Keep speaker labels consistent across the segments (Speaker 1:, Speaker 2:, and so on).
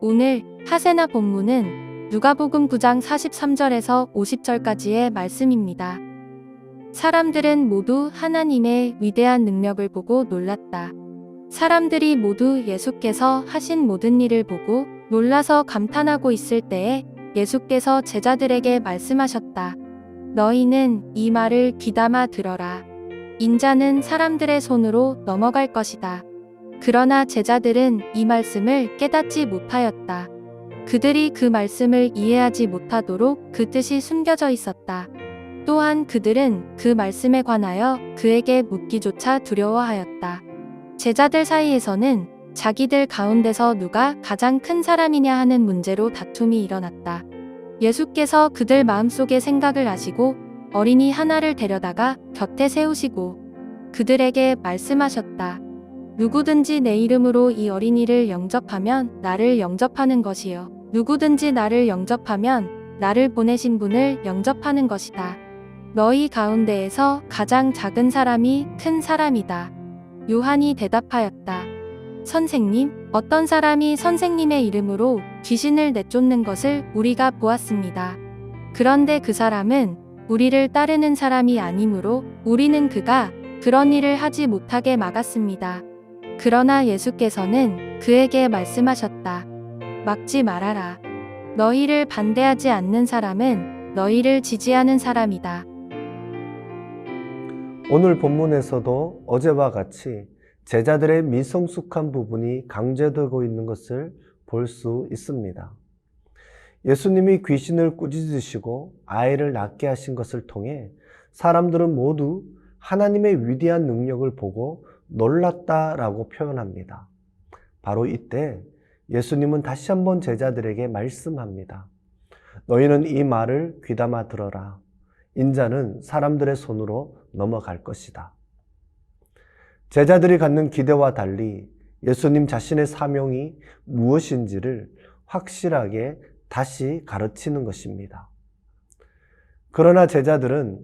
Speaker 1: 오늘 하세나 본문은 누가복음 9장 43절에서 50절까지의 말씀입니다. 사람들은 모두 하나님의 위대한 능력을 보고 놀랐다. 사람들이 모두 예수께서 하신 모든 일을 보고 놀라서 감탄하고 있을 때에 예수께서 제자들에게 말씀하셨다. 너희는 이 말을 귀담아 들어라. 인자는 사람들의 손으로 넘어갈 것이다. 그러나 제자들은 이 말씀을 깨닫지 못하였다. 그들이 그 말씀을 이해하지 못하도록 그 뜻이 숨겨져 있었다. 또한 그들은 그 말씀에 관하여 그에게 묻기조차 두려워하였다. 제자들 사이에서는 자기들 가운데서 누가 가장 큰 사람이냐 하는 문제로 다툼이 일어났다. 예수께서 그들 마음속의 생각을 아시고 어린이 하나를 데려다가 곁에 세우시고 그들에게 말씀하셨다. 누구든지 내 이름으로 이 어린이를 영접하면 나를 영접하는 것이요. 누구든지 나를 영접하면 나를 보내신 분을 영접하는 것이다. 너희 가운데에서 가장 작은 사람이 큰 사람이다. 요한이 대답하였다. 선생님, 어떤 사람이 선생님의 이름으로 귀신을 내쫓는 것을 우리가 보았습니다. 그런데 그 사람은 우리를 따르는 사람이 아니므로 우리는 그가 그런 일을 하지 못하게 막았습니다. 그러나 예수께서는 그에게 말씀하셨다. 막지 말아라. 너희를 반대하지 않는 사람은 너희를 지지하는 사람이다.
Speaker 2: 오늘 본문에서도 어제와 같이 제자들의 미성숙한 부분이 강조되고 있는 것을 볼 수 있습니다. 예수님이 귀신을 꾸짖으시고 아이를 낫게 하신 것을 통해 사람들은 모두 하나님의 위대한 능력을 보고 놀랐다라고 표현합니다. 바로 이때 예수님은 다시 한번 제자들에게 말씀합니다. 너희는 이 말을 귀담아 들어라. 인자는 사람들의 손으로 넘어갈 것이다. 제자들이 갖는 기대와 달리 예수님 자신의 사명이 무엇인지를 확실하게 다시 가르치는 것입니다. 그러나 제자들은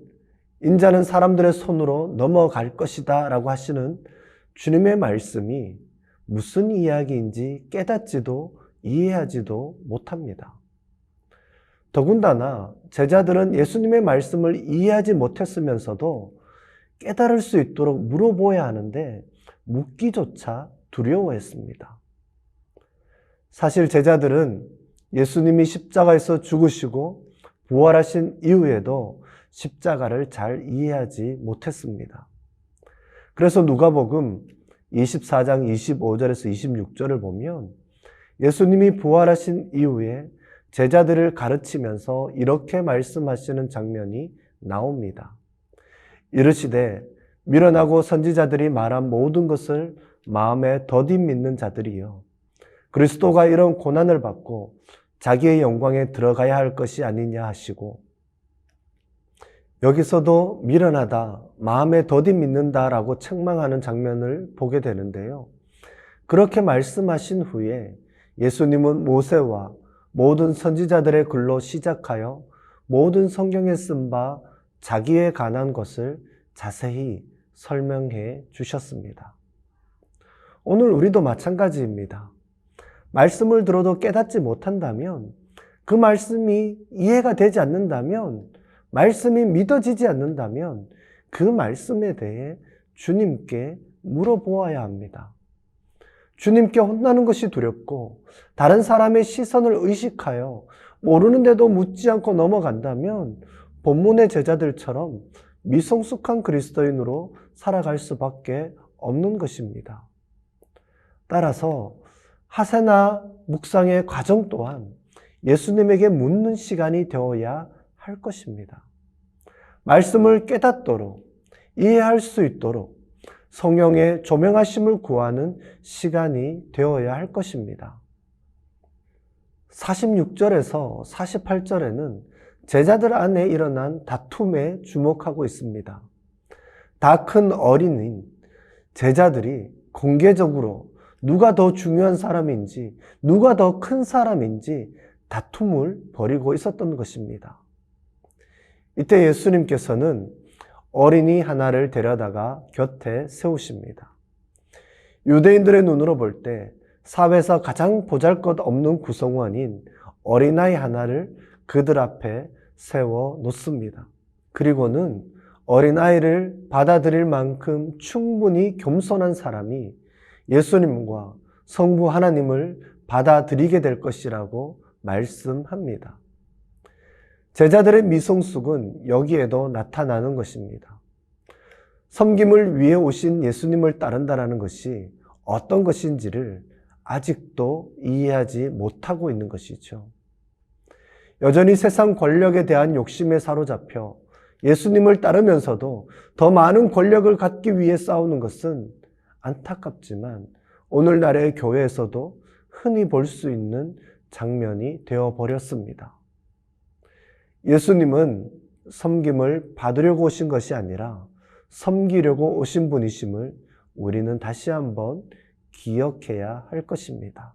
Speaker 2: 인자는 사람들의 손으로 넘어갈 것이다 라고 하시는 주님의 말씀이 무슨 이야기인지 깨닫지도 이해하지도 못합니다. 더군다나 제자들은 예수님의 말씀을 이해하지 못했으면서도 깨달을 수 있도록 물어보아야 하는데 묻기조차 두려워했습니다. 사실 제자들은 예수님이 십자가에서 죽으시고 부활하신 이후에도 십자가를 잘 이해하지 못했습니다. 그래서 누가복음 24장 25절에서 26절을 보면 예수님이 부활하신 이후에 제자들을 가르치면서 이렇게 말씀하시는 장면이 나옵니다. 이르시되 밀어나고 선지자들이 말한 모든 것을 마음에 더디 믿는 자들이요. 그리스도가 이런 고난을 받고 자기의 영광에 들어가야 할 것이 아니냐 하시고 여기서도 미련하다, 마음에 더디 믿는다라고 책망하는 장면을 보게 되는데요. 그렇게 말씀하신 후에 예수님은 모세와 모든 선지자들의 글로 시작하여 모든 성경에 쓴 바 자기에 관한 것을 자세히 설명해 주셨습니다. 오늘 우리도 마찬가지입니다. 말씀을 들어도 깨닫지 못한다면 그 말씀이 이해가 되지 않는다면 말씀이 믿어지지 않는다면 그 말씀에 대해 주님께 물어보아야 합니다. 주님께 혼나는 것이 두렵고 다른 사람의 시선을 의식하여 모르는데도 묻지 않고 넘어간다면 본문의 제자들처럼 미성숙한 그리스도인으로 살아갈 수밖에 없는 것입니다. 따라서 하세나 묵상의 과정 또한 예수님에게 묻는 시간이 되어야 할 것입니다. 말씀을 깨닫도록 이해할 수 있도록 성령의 조명하심을 구하는 시간이 되어야 할 것입니다. 46절에서 48절에는 제자들 안에 일어난 다툼에 주목하고 있습니다. 다 큰 어린인 제자들이 공개적으로 누가 더 중요한 사람인지, 누가 더 큰 사람인지 다툼을 벌이고 있었던 것입니다. 이때 예수님께서는 어린이 하나를 데려다가 곁에 세우십니다. 유대인들의 눈으로 볼 때 사회에서 가장 보잘 것 없는 구성원인 어린아이 하나를 그들 앞에 세워 놓습니다. 그리고는 어린아이를 받아들일 만큼 충분히 겸손한 사람이 예수님과 성부 하나님을 받아들이게 될 것이라고 말씀합니다. 제자들의 미성숙은 여기에도 나타나는 것입니다. 섬김을 위해 오신 예수님을 따른다라는 것이 어떤 것인지를 아직도 이해하지 못하고 있는 것이죠. 여전히 세상 권력에 대한 욕심에 사로잡혀 예수님을 따르면서도 더 많은 권력을 갖기 위해 싸우는 것은 안타깝지만 오늘날의 교회에서도 흔히 볼 수 있는 장면이 되어 버렸습니다. 예수님은 섬김을 받으려고 오신 것이 아니라 섬기려고 오신 분이심을 우리는 다시 한번 기억해야 할 것입니다.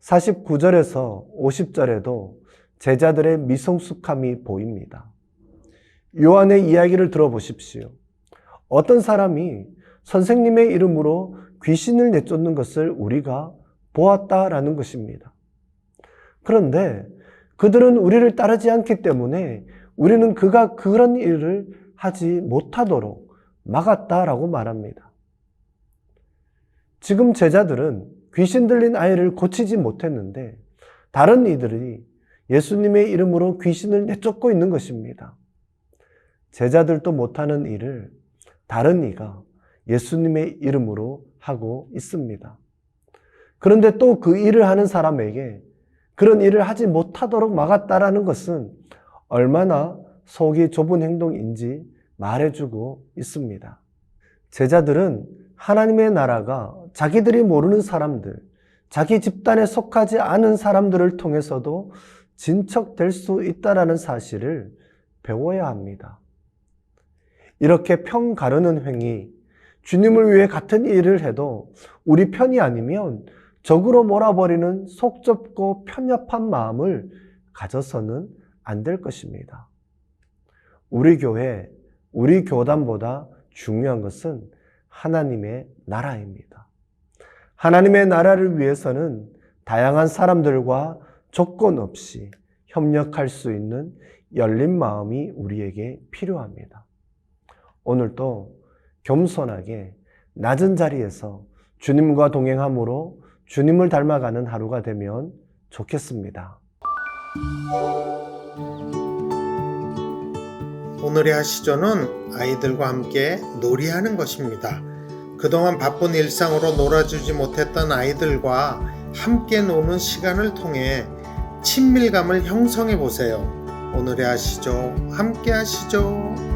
Speaker 2: 49절에서 50절에도 제자들의 미성숙함이 보입니다. 요한의 이야기를 들어보십시오. 어떤 사람이 선생님의 이름으로 귀신을 내쫓는 것을 우리가 보았다라는 것입니다. 그런데 그들은 우리를 따르지 않기 때문에 우리는 그가 그런 일을 하지 못하도록 막았다라고 말합니다. 지금 제자들은 귀신 들린 아이를 고치지 못했는데 다른 이들이 예수님의 이름으로 귀신을 내쫓고 있는 것입니다. 제자들도 못하는 일을 다른 이가 예수님의 이름으로 하고 있습니다. 그런데 또 그 일을 하는 사람에게 그런 일을 하지 못하도록 막았다라는 것은 얼마나 속이 좁은 행동인지 말해주고 있습니다. 제자들은 하나님의 나라가 자기들이 모르는 사람들, 자기 집단에 속하지 않은 사람들을 통해서도 진척될 수 있다라는 사실을 배워야 합니다. 이렇게 평 가르는 행위, 주님을 위해 같은 일을 해도 우리 편이 아니면 적으로 몰아버리는 속 좁고 편협한 마음을 가져서는 안 될 것입니다. 우리 교회, 우리 교단보다 중요한 것은 하나님의 나라입니다. 하나님의 나라를 위해서는 다양한 사람들과 조건 없이 협력할 수 있는 열린 마음이 우리에게 필요합니다. 오늘도 겸손하게 낮은 자리에서 주님과 동행함으로 주님을 닮아가는 하루가 되면 좋겠습니다.
Speaker 3: 오늘의 하시조는 아이들과 함께 놀이하는 것입니다. 그동안 바쁜 일상으로 놀아주지 못했던 아이들과 함께 노는 시간을 통해 친밀감을 형성해 보세요. 오늘의 하시조 함께 하시죠.